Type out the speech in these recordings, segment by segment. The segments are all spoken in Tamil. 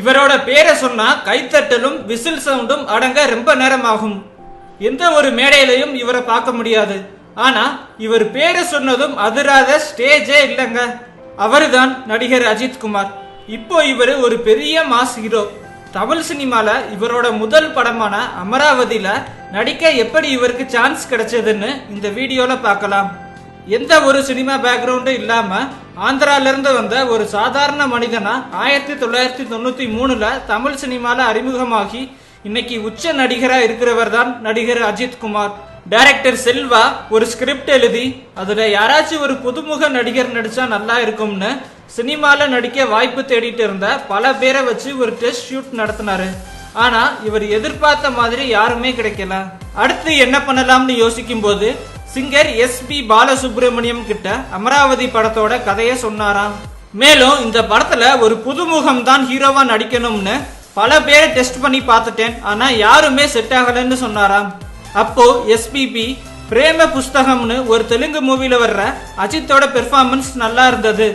இவரோட பேரை சொன்னா கைத்தட்டலும் விசில் சவுண்டும் அடங்க ரொம்ப நேரம் ஆகும் எந்த ஒரு மேடையிலையும் இவரை பார்க்க முடியாது. ஆனா இவர் பேரை சொன்னதும் அதிராத ஸ்டேஜே இல்லைங்க. அவர்தான் நடிகர் அஜித் குமார். இப்போ இவர் ஒரு பெரிய மாஸ் ஹீரோ. தமிழ் சினிமால இவரோட முதல் படமான அமராவதியில நடிக்க எப்படி இவருக்கு சான்ஸ் கிடைச்சதுன்னு இந்த வீடியோல பார்க்கலாம். எந்த ஒரு சினிமா பேக்ரவுண்டும் இல்லாம ஆந்திரால இருந்து வந்த ஒரு சாதாரண மனிதனா ஆயிரத்தி தொள்ளாயிரத்தி தொண்ணூத்தி மூணுல தமிழ் சினிமால அறிமுகமாகி இன்னைக்கு உச்ச நடிகரா இருக்கிறவர் தான் நடிகர் அஜித் குமார். டைரக்டர் செல்வா ஒரு ஸ்கிரிப்ட் எழுதி அதுல யாராச்சும் ஒரு புதுமுக நடிகர் நடிச்சா நல்லா இருக்கும்னு சினிமால நடிக்க வாய்ப்பு தேடிட்டு இருந்த பல பேரை வச்சு ஒரு டெஸ்ட் ஷூட் நடத்தினாரு. ஆனா இவர் எதிர்பார்த்த மாதிரி யாருமே கிடைக்கல. அடுத்து என்ன பண்ணலாம்னு யோசிக்கும் போது சிங்கர் எஸ் பி பாலசுப்ரமணியம் கிட்ட அமராவதி படத்தோட கதையை சொன்னாராம். மேலும் இந்த படத்துல ஒரு புதுமுகம் தான் ஹீரோவா நடிக்கணும்னு பல பேரை டெஸ்ட் பண்ணி பார்த்துட்டேன். ஆனா யாருமே செட் ஆகலன்னு சொன்னாராம். அப்போ எஸ்பிபி பிரேம புஸ்தகம்னு ஒரு தெலுங்கு மூவில வர்ற அஜித்தோட பெர்ஃபார்மன்ஸ் நல்லா இருந்தது.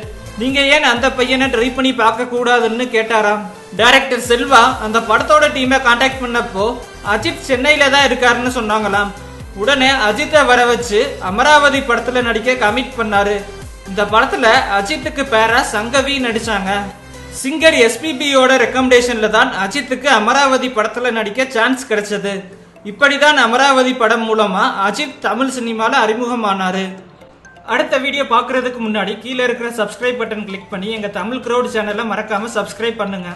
நீங்க ஏன் அந்த பையனை ட்ரை பண்ணி பார்க்க கூடாதுன்னு கேட்டாராம். டைரக்டர் செல்வா அந்த படத்தோட டீமை காண்டாக்ட் பண்ணப்போ அஜித் சென்னையில தான் இருக்காருன்னு சொன்னாங்களாம். உடனே அஜித்தை வர வச்சு அமராவதி படத்துல நடிக்க கமிட் பண்ணாரு. இந்த படத்துல அஜித்துக்கு பேரா சங்கவி நடிச்சாங்க. சிங்கர் எஸ்பிபியோட ரெக்கமெண்டேஷன்ல தான் அஜித்துக்கு அமராவதி படத்துல நடிக்க சான்ஸ் கிடைச்சது. இப்படிதான் அமராவதி படம் மூலமா அஜித் தமிழ் சினிமால அறிமுகமானாரு. அடுத்த வீடியோ பார்க்கறதுக்கு முன்னாடி கீழே இருக்கிற சப்ஸ்கிரைப் பட்டன் கிளிக் பண்ணி எங்க தமிழ் க்ரௌட் சேனலை மறக்காம சப்ஸ்கிரைப் பண்ணுங்க.